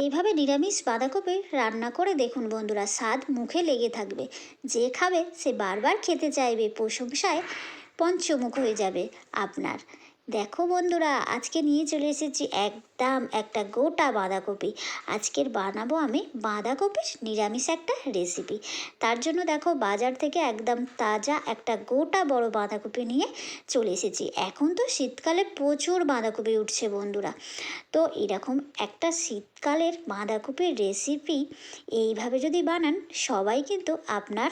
এইভাবে নিরামিষ বাঁধাকপি রান্না করে দেখুন বন্ধুরা, স্বাদ মুখে লেগে থাকবে। যে খাবে সে বারবার খেতে চাইবে, প্রশংসায় পঞ্চমুখ হয়ে যাবে আপনার। দেখো বন্ধুরা, আজকে নিয়ে চলে এসেছি একদম একটা গোটা বাঁধাকপি। আজকের বানাবো আমি বাঁধাকপির নিরামিষ একটা রেসিপি তার জন্য দেখো বাজার থেকে একদম তাজা একটা গোটা বড় বাঁধাকপি নিয়ে চলে এসেছি। এখন তো শীতকালে প্রচুর বাঁধাকপি উঠছে বন্ধুরা। তো এরকম একটা শীতকালের বাঁধাকপির রেসিপি এইভাবে যদি বানান, সবাই কিন্তু আপনার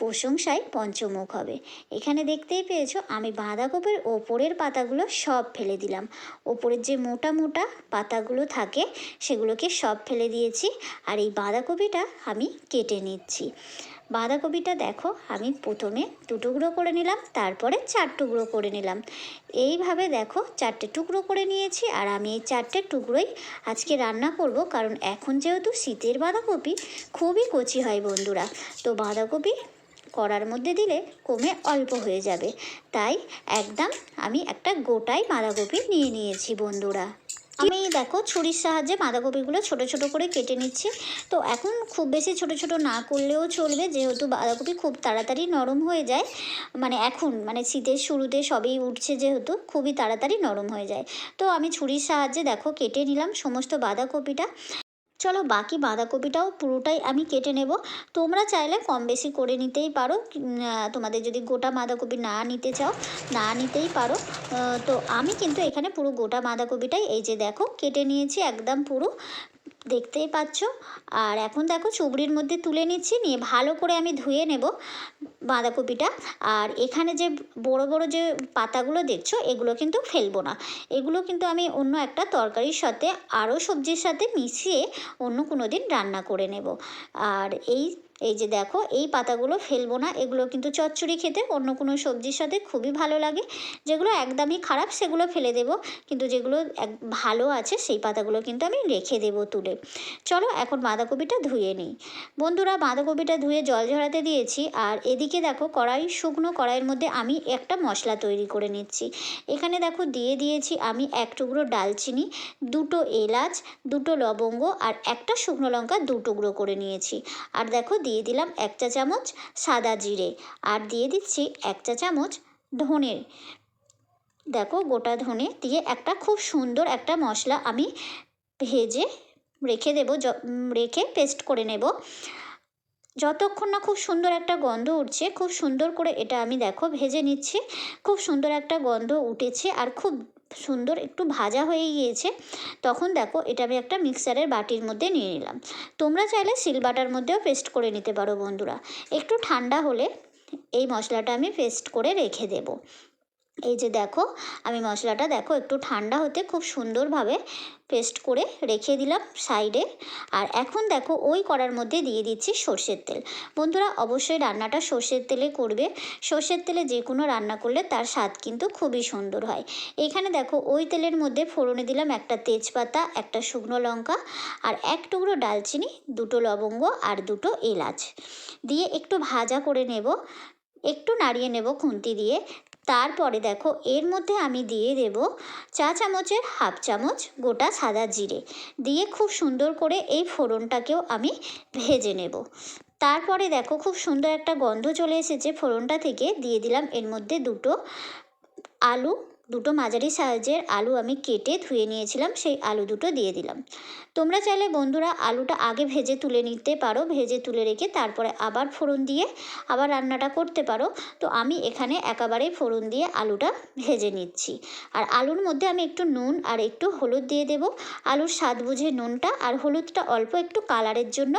প্রশংসায় পঞ্চমুখ হবে। এখানে দেখতেই পেয়েছ, আমি বাঁধাকপির ওপরের পাতাগুলো সব ফেলে দিলাম। ওপরের যে মোটা মোটা পাতাগুলো থাকে, সেগুলোকে সব ফেলে দিয়েছি আর এই বাঁধাকপিটা আমি কেটে নিচ্ছি। বাঁধাকপিটা দেখো, আমি প্রথমে দু টুকরো করে নিলাম, তারপরে চার টুকরো করে নিলাম। এইভাবে দেখো, চারটে টুকরো করে নিয়েছি আর আমি এই চারটে টুকরোই আজকে রান্না করব, কারণ এখন যেহেতু শীতের বাঁধাকপি, খুবই কচি হয় বন্ধুরা। তো বাঁধাকপি কড়ার মধ্যে দিলে কমে অল্প হয়ে যাবে। তাই একদম আমি একটা গোটাই বাঁধাকপি নিয়ে নিয়েছি বন্ধুরা। আমি দেখো ছুরির সাহায্যে বাঁধাকপিগুলো ছোট ছোট করে কেটে নিচ্ছি। তো এখন খুব বেশি ছোট ছোট না করলেও চলবে, যেহেতু বাঁধাকপি খুব তাড়াতাড়ি নরম হয়ে যায়। মানে এখন মানে শীতের শুরুতে সবই উঠছে যেহেতু, খুবই তাড়াতাড়ি নরম হয়ে যায়। তো আমি ছুরির সাহায্যে দেখো কেটে নিলাম সমস্ত বাঁধাকপিটা। চলো বাকি বাঁধাকপিটাও পুরোটাই আমি কেটে নেব। তোমরা চাইলে কম বেশি করে নিতেই পারো। তোমাদের যদি গোটা বাঁধাকপি না নিতে চাও, না নিতেই পারো। তো আমি কিন্তু এখানে পুরো গোটা বাঁধাকপিটাই এই যে দেখো, কেটে নিয়েছি একদম পুরো। দেখতেই পাচ্ছ। আর এখন দেখো চুবড়ির মধ্যে তুলে নিচ্ছি, নিয়ে ভালো করে আমি ধুয়ে নেব বাঁধাকপিটা। আর এখানে যে বড় বড় যে পাতাগুলো দেখছ, এগুলো কিন্তু ফেলব না। এগুলো কিন্তু আমি অন্য একটা তরকারির সাথে, আরও সবজির সাথে মিশিয়ে অন্য কোনো দিন রান্না করে নেব। আর এই এই যে দেখো, এই পাতাগুলো ফেলব না। এগুলো কিন্তু চচ্চড়ি খেতে, অন্য কোনো সবজির সাথে খুবই ভালো লাগে। যেগুলো একদমই খারাপ, সেগুলো ফেলে দেবো। কিন্তু যেগুলো এক ভালো আছে, সেই পাতাগুলো কিন্তু আমি রেখে দেবো তুলে। চলো এখন বাঁধাকপিটা ধুয়ে নিই। বন্ধুরা, বাঁধাকপিটা ধুয়ে জল ঝরাতে দিয়েছি। আর এদিকে দেখো, কড়াই, শুকনো কড়াইয়ের মধ্যে আমি একটা মশলা তৈরি করে নিচ্ছি। এখানে দেখো, দিয়ে দিয়েছি আমি এক টুকরো ডালচিনি, দুটো এলাচ, দুটো লবঙ্গ, আর একটা শুকনো লঙ্কা দু টুকরো করে নিয়েছি। আর দেখো দিয়ে দিলাম এক চা চামচ সাদা জিরে আর দিয়ে দিচ্ছি এক চা চামচ ধনে। দেখো গোটা ধনে দিয়ে একটা খুব সুন্দর একটা মশলা আমি ভেজে রেখে দেবো রেখে পেস্ট করে নেব। যতক্ষণ না খুব সুন্দর একটা গন্ধ উঠছে, খুব সুন্দর করে এটা আমি দেখো ভেজে নিচ্ছি, খুব সুন্দর একটা গন্ধ উঠেছে আর খুব সুন্দর একটু ভাজা হয়ে গিয়েছে, তখন দেখো এটা আমি একটা মিক্সারের বাটির মধ্যে নিয়ে নিলাম। তোমরা চাইলে সিলবাটার মধ্যেও পেস্ট করে নিতে পারো বন্ধুরা। একটু ঠান্ডা হলে এই মশলাটা আমি পেস্ট করে রেখে দেবো। এই যে দেখো, আমি মশলাটা দেখো একটু ঠান্ডা হতে খুব সুন্দরভাবে পেস্ট করে রেখে দিলাম সাইডে। আর এখন দেখো ওই কড়ার মধ্যে দিয়ে দিচ্ছি সর্ষের তেল। বন্ধুরা, অবশ্যই রান্নাটা সর্ষের তেলে করবে। সর্ষের তেলে যে কোনো রান্না করলে তার স্বাদ কিন্তু খুবই সুন্দর হয়। এখানে দেখো ওই তেলের মধ্যে ফোড়নে দিলাম একটা তেজপাতা, একটা শুকনো লঙ্কা আর এক টুকরো ডালচিনি, দুটো লবঙ্গ আর দুটো এলাচ। দিয়ে একটু ভাজা করে নেব। একটু নাড়িয়ে নেব খুন্তি দিয়ে। তারপরে দেখো, এর মধ্যে আমি দিয়ে দেব চা চামচের হাফ চামচ গোটা সাদা জিরে। দিয়ে খুব সুন্দর করে এই ফোড়নটাকেও আমি ভেজে নেব। তারপরে দেখো, খুব সুন্দর একটা গন্ধ চলে এসেছে ফোড়নটা থেকে। দিয়ে দিলাম এর মধ্যে দুটো আলু দুটো মাঝারি সাইজের আলু আমি কেটে ধুয়ে নিয়েছিলাম, সেই আলু দুটো দিয়ে দিলাম। তোমরা চাইলে বন্ধুরা আলুটা আগে ভেজে তুলে নিতে পারো, ভেজে তুলে রেখে তারপরে আবার ফোড়ন দিয়ে আবার রান্নাটা করতে পারো। তো আমি এখানে একেবারেই ফোড়ন দিয়ে আলুটা ভেজে নিচ্ছি। আর আলুর মধ্যে আমি একটু নুন আর একটু হলুদ দিয়ে দেবো। আলুর স্বাদ বুঝে নুনটা আর হলুদটা অল্প একটু কালারের জন্য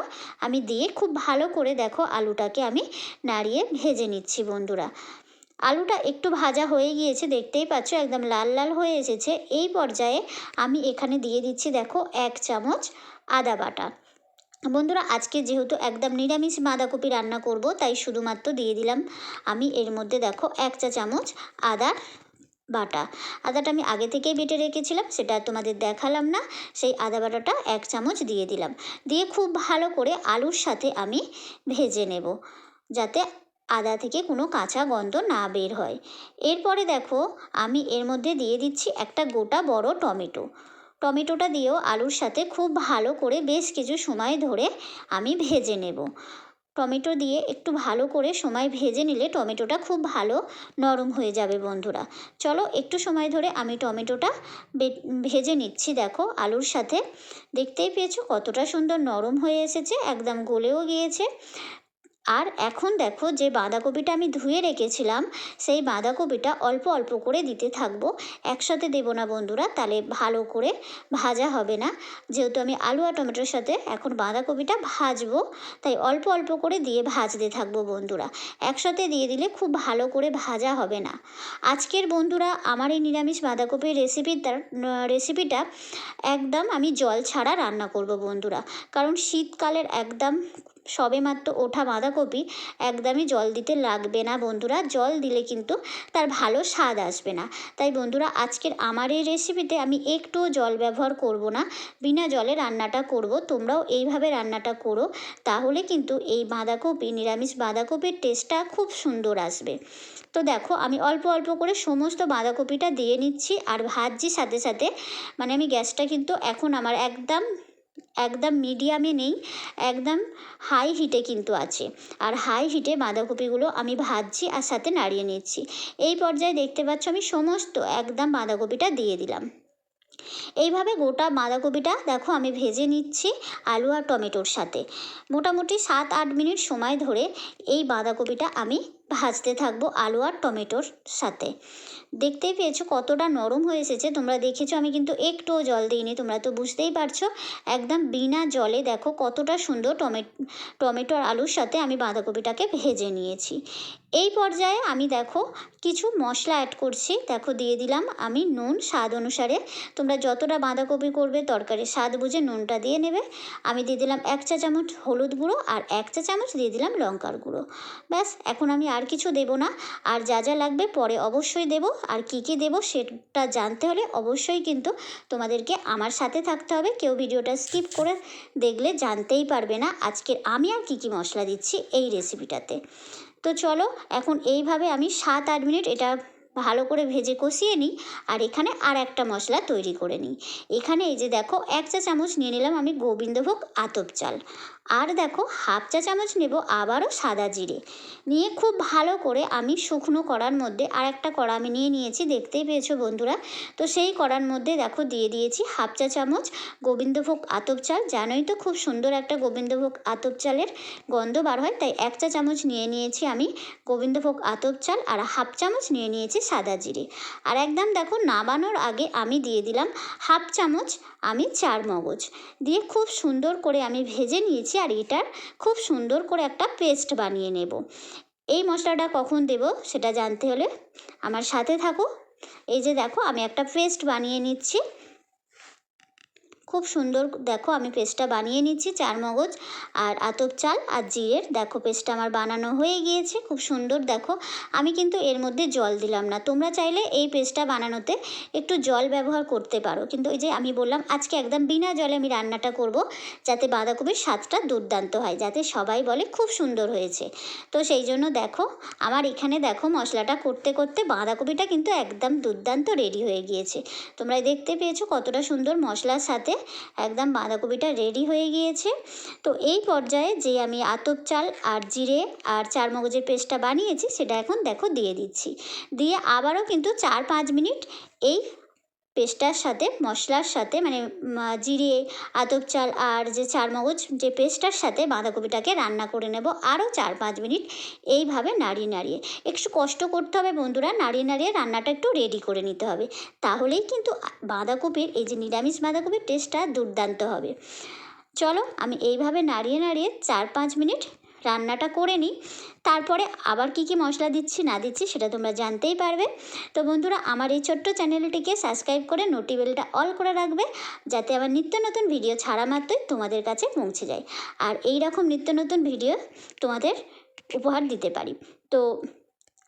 আমি দিয়ে খুব ভালো করে দেখো আলুটাকে আমি নাড়িয়ে ভেজে নিচ্ছি বন্ধুরা। আলুটা একটু ভাজা হয়ে গিয়েছে, দেখতেই পাচ্ছ, একদম লাল লাল হয়ে এসেছে। এই পর্যায়ে আমি এখানে দিয়ে দিচ্ছি, দেখো, এক চামচ আদা বাটা। বন্ধুরা, আজকে যেহেতু একদম নিরামিষ বাঁধাকপি রান্না করব, তাই শুধুমাত্র দিয়ে দিলাম আমি এর মধ্যে, দেখো, এক চা চামচ আদা বাটা। আদাটা আমি আগে থেকেই বেটে রেখেছিলাম, সেটা তোমাদের দেখালাম না, সেই আদা বাটাটা এক চামচ দিয়ে দিলাম। দিয়ে খুব ভালো করে আলুর সাথে আমি ভেজে নেব, যাতে আদা থেকে কোনো কাঁচা গন্ধ না বের হয়। এরপরে দেখো, আমি এর মধ্যে দিয়ে দিচ্ছি একটা গোটা বড় টমেটো। টমেটোটা দিয়েও আলুর সাথে খুব ভালো করে বেশ কিছু সময় ধরে আমি ভেজে নেব। টমেটো দিয়ে একটু ভালো করে সময় ভেজে নিলে টমেটোটা খুব ভালো নরম হয়ে যাবে বন্ধুরা। চলো একটু সময় ধরে আমি টমেটোটা ভেজে নিচ্ছি। দেখো, আলুর সাথে। দেখতেই পেয়েছ কতটা সুন্দর নরম হয়ে এসেছে, একদম গলেও গিয়েছে। আর এখন দেখো যে বাঁধাকপিটা আমি ধুয়ে রেখেছিলাম, সেই বাঁধাকপিটা অল্প অল্প করে দিতে থাকব। একসাথে দেবো না বন্ধুরা, তাহলে ভালো করে ভাজা হবে না। যেহেতু আমি আলু আর টমেটোর সাথে এখন বাঁধাকপিটা ভাজবো, তাই অল্প অল্প করে দিয়ে ভাজতে থাকব বন্ধুরা। একসাথে দিয়ে দিলে খুব ভালো করে ভাজা হবে না। আজকের বন্ধুরা আমার এই নিরামিষ বাঁধাকপির রেসিপিটার রেসিপিটা একদম আমি জল ছাড়া রান্না করব বন্ধুরা। কারণ শীতকালের একদম সবেমাত্র ওঠা বাঁধাকপি একদমই জল দিতে লাগবে না বন্ধুরা। জল দিলে কিন্তু তার ভালো স্বাদ আসবে না। তাই বন্ধুরা, আজকের আমার এই রেসিপিতে আমি একটুও জল ব্যবহার করব না। বিনা জলে রান্নাটা করব। তোমরাও এইভাবে রান্নাটা করো, তাহলে কিন্তু এই বাঁধাকপি, নিরামিষ বাঁধাকপির টেস্টটা খুব সুন্দর আসবে। তো দেখো, আমি অল্প অল্প করে সমস্ত বাঁধাকপিটা দিয়ে নিচ্ছি আর ভাজছি সাথে সাথে। মানে আমি গ্যাসটা কিন্তু এখন আমার একদম একদম মিডিয়ামে নেই, একদম হাই হিটে কিন্তু আছে। আর হাই হিটে বাঁধাকপিগুলো আমি ভাজছি আর সাথে নাড়িয়ে নিচ্ছি। এই পর্যায়ে দেখতে পাচ্ছ আমি সমস্ত একদম বাঁধাকপিটা দিয়ে দিলাম। এইভাবে গোটা বাঁধাকপিটা দেখো আমি ভেজে নিচ্ছি আলু আর টমেটোর সাথে। মোটামুটি সাত আট মিনিট সময় ধরে এই বাঁধাকপিটা আমি ভাজতে থাকব আলু আর টমেটোর সাথে। দেখতেই পেয়েছ কতটা নরম হয়ে এসেছে। তোমরা দেখেছ আমি কিন্তু একটুও জল দিইনি, তোমরা তো বুঝতেই পারছ। একদম বিনা জলে দেখো কতটা সুন্দর টমে টমেটো আর আলুর সাথে আমি বাঁধাকপিটাকে ভেজে নিয়েছি। এই পর্যায়ে আমি দেখো কিছু মশলা অ্যাড করছি। দেখো দিয়ে দিলাম আমি নুন স্বাদ অনুসারে। তোমরা যতটা বাঁধাকপি করবে তরকারি স্বাদ বুঝে নুনটা দিয়ে নেবে। আমি দিয়ে দিলাম এক চা চামচ হলুদ গুঁড়ো আর এক চা চামচ দিয়ে দিলাম লঙ্কার গুঁড়ো। ব্যাস, এখন আমি আর কিছু দেবো না। আর যা যা লাগবে পরে অবশ্যই দেবো। আর কী কী দেবো সেটা জানতে হলে অবশ্যই কিন্তু তোমাদেরকে আমার সাথে থাকতে হবে। কেউ ভিডিওটা স্কিপ করে দেখলে জানতেই পারবে না আজকের আমি আর কী কী মশলা দিচ্ছি এই রেসিপিটাতে। তো চলো এখন এইভাবে আমি সাত আট মিনিট এটা ভালো করে ভেজে কষিয়ে নিই আর এখানে আর একটা মশলা তৈরি করে নিই। এখানে এই যে দেখো এক চা চামচ নিয়ে নিলাম আমি গোবিন্দভোগ আতপ চাল। আর দেখো, হাফ চা চামচ নেব আবারও সাদা জিরে। নিয়ে খুব ভালো করে আমি শুকনো কড়ার মধ্যে আর একটা কড়া আমি নিয়ে নিয়েছি, দেখতেই পেয়েছ বন্ধুরা? তো সেই কড়ার মধ্যে দেখো, দিয়ে দিয়েছি হাফ চা চামচ গোবিন্দভোগ আতপ চাল। জানোই তো খুব সুন্দর একটা গোবিন্দভোগ আতপ চালের গন্ধ বার হয়, তাই এক চা চামচ নিয়ে নিয়েছি আমি গোবিন্দভোগ আতপ চাল আর হাফ চামচ নিয়ে নিয়েছি সাদা জিরে। আর একদম দেখো, নামানোর আগে আমি দিয়ে দিলাম হাফ চামচ আমি চার মগজ। দিয়ে খুব সুন্দর করে আমি ভেজে নিয়েছি আর এটার খুব সুন্দর করে একটা পেস্ট বানিয়ে নেব। এই মশলাটা কখন দেব সেটা জানতে হলে আমার সাথে থাকো এই যে দেখো, আমি একটা পেস্ট বানিয়ে নিচ্ছি। খুব সুন্দর, দেখো আমি পেস্টটা বানিয়ে নিচ্ছি, চার মগজ আর আতপ চাল আর জিরের। দেখো পেস্টটা আমার বানানো হয়ে গিয়েছে, খুব সুন্দর, দেখো। আমি কিন্তু এর মধ্যে জল দিলাম না। তোমরা চাইলে এই পেস্টটা বানানোতে একটু জল ব্যবহার করতে পারো। কিন্তু ওই যে আমি বললাম, আজকে একদম বিনা জলে আমি রান্নাটা করব যাতে বাঁধাকপির স্বাদটা দুর্দান্ত হয়, যাতে সবাই বলে খুব সুন্দর হয়েছে। তো সেই জন্য দেখো, আমার এখানে দেখো মশলাটা করতে করতে বাঁধাকপিটা কিন্তু একদম দুর্দান্ত রেডি হয়ে গিয়েছে। তোমরা দেখতে পেয়েছ কতটা সুন্দর মশলার সাথে একদম বাঁধাকপিটা রেডি হয়ে গিয়েছে। তো এই পর্যায়ে যে আমি আতপ চাল আর জিরে আর চার মগজের পেস্টটা বানিয়েছি, সেটা এখন দেখো দিয়ে দিচ্ছি। দিয়ে আবারও কিন্তু চার পাঁচ মিনিট এই পেস্টটার সাথে, মশলার সাথে মানে জিরে আতপ চাল আর যে চার মগজ যে পেস্টটার সাথে বাঁধাকপিটাকে রান্না করে নেব আরও চার পাঁচ মিনিট এইভাবে নাড়িয়ে নাড়িয়ে। একটু কষ্ট করতে হবে বন্ধুরা, নাড়িয়ে নাড়িয়ে রান্নাটা একটু রেডি করে নিতে হবে। তাহলেই কিন্তু বাঁধাকপির, এই যে নিরামিষ বাঁধাকপির টেস্টটা দুর্দান্ত হবে। চলো, আমি এইভাবে নাড়িয়ে নাড়িয়ে চার পাঁচ মিনিট রান্নাটা করে নিই। তারপরে আবার কি কি মশলা দিচ্ছি, না দিচ্ছি, সেটা তোমরা জানতেই পারবে। তো বন্ধুরা, আমার এই ছোট্ট চ্যানেলটিকে সাবস্ক্রাইব করে নোটিবেলটা অল করে রাখবে, যাতে আমার নিত্য নতুন ভিডিও ছাড়া মাত্রই তোমাদের কাছে পৌঁছে যায়। আর এই রকম নিত্য নতুন ভিডিও তোমাদের উপহার দিতে পারি। তো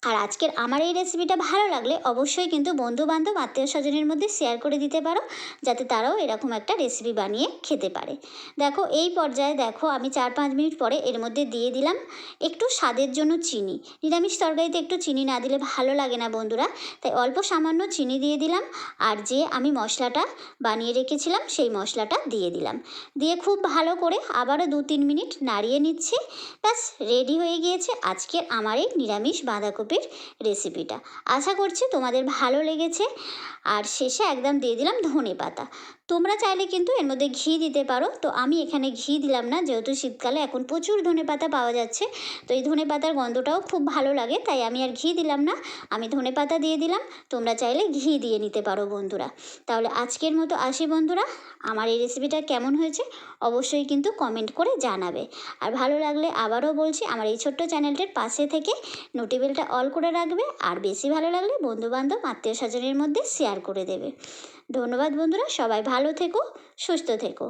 আর আজকের আমার এই রেসিপিটা ভালো লাগলে অবশ্যই কিন্তু বন্ধু বান্ধব আত্মীয় স্বজনের মধ্যে শেয়ার করে দিতে পারো, যাতে তারাও এরকম একটা রেসিপি বানিয়ে খেতে পারে। দেখো, এই পর্যায়ে দেখো, আমি চার পাঁচ মিনিট পরে এর মধ্যে দিয়ে দিলাম একটু স্বাদের জন্য চিনি। নিরামিষ তরকারিতে একটু চিনি না দিলে ভালো লাগে না বন্ধুরা, তাই অল্প সামান্য চিনি দিয়ে দিলাম। আর যে আমি মশলাটা বানিয়ে রেখেছিলাম, সেই মশলাটা দিয়ে দিলাম। দিয়ে খুব ভালো করে আবারও দু তিন মিনিট নাড়িয়ে নিচ্ছি। ব্যাস রেডি হয়ে গিয়েছে আজকের আমার এই নিরামিষ বাঁধাকপির রেসিপিটা। আশা করছি তোমাদের ভালো লেগেছে। আর শেষে একদম দিয়ে দিলাম ধনে পাতা তোমরা চাইলে কিন্তু এর মধ্যে ঘি দিতে পারো। তো আমি এখানে ঘি দিলাম না, যেহেতু শীতকালে এখন প্রচুর ধনে পাতা পাওয়া যাচ্ছে। তো এই ধনে পাতার গন্ধটাও খুব ভালো লাগে, তাই আমি আর ঘি দিলাম না। আমি ধনে পাতা দিয়ে দিলাম, তোমরা চাইলে ঘি দিয়ে নিতে পারো বন্ধুরা। তাহলে আজকের মতো আসি বন্ধুরা। আমার এই রেসিপিটা কেমন হয়েছে অবশ্যই কিন্তু কমেন্ট করে জানাবে। আর ভালো লাগলে আবারও বলছি, আমার এই ছোট্ট চ্যানেলটির পাশে থেকে নোটিবেলটা অল করে রাখবে। আর বেশি ভালো লাগলে বন্ধুবান্ধব আত্মীয় স্বজনের মধ্যে শেয়ার করে দেবে। ধন্যবাদ বন্ধুরা সবাই ভালো থেকো সুস্থ থেকো।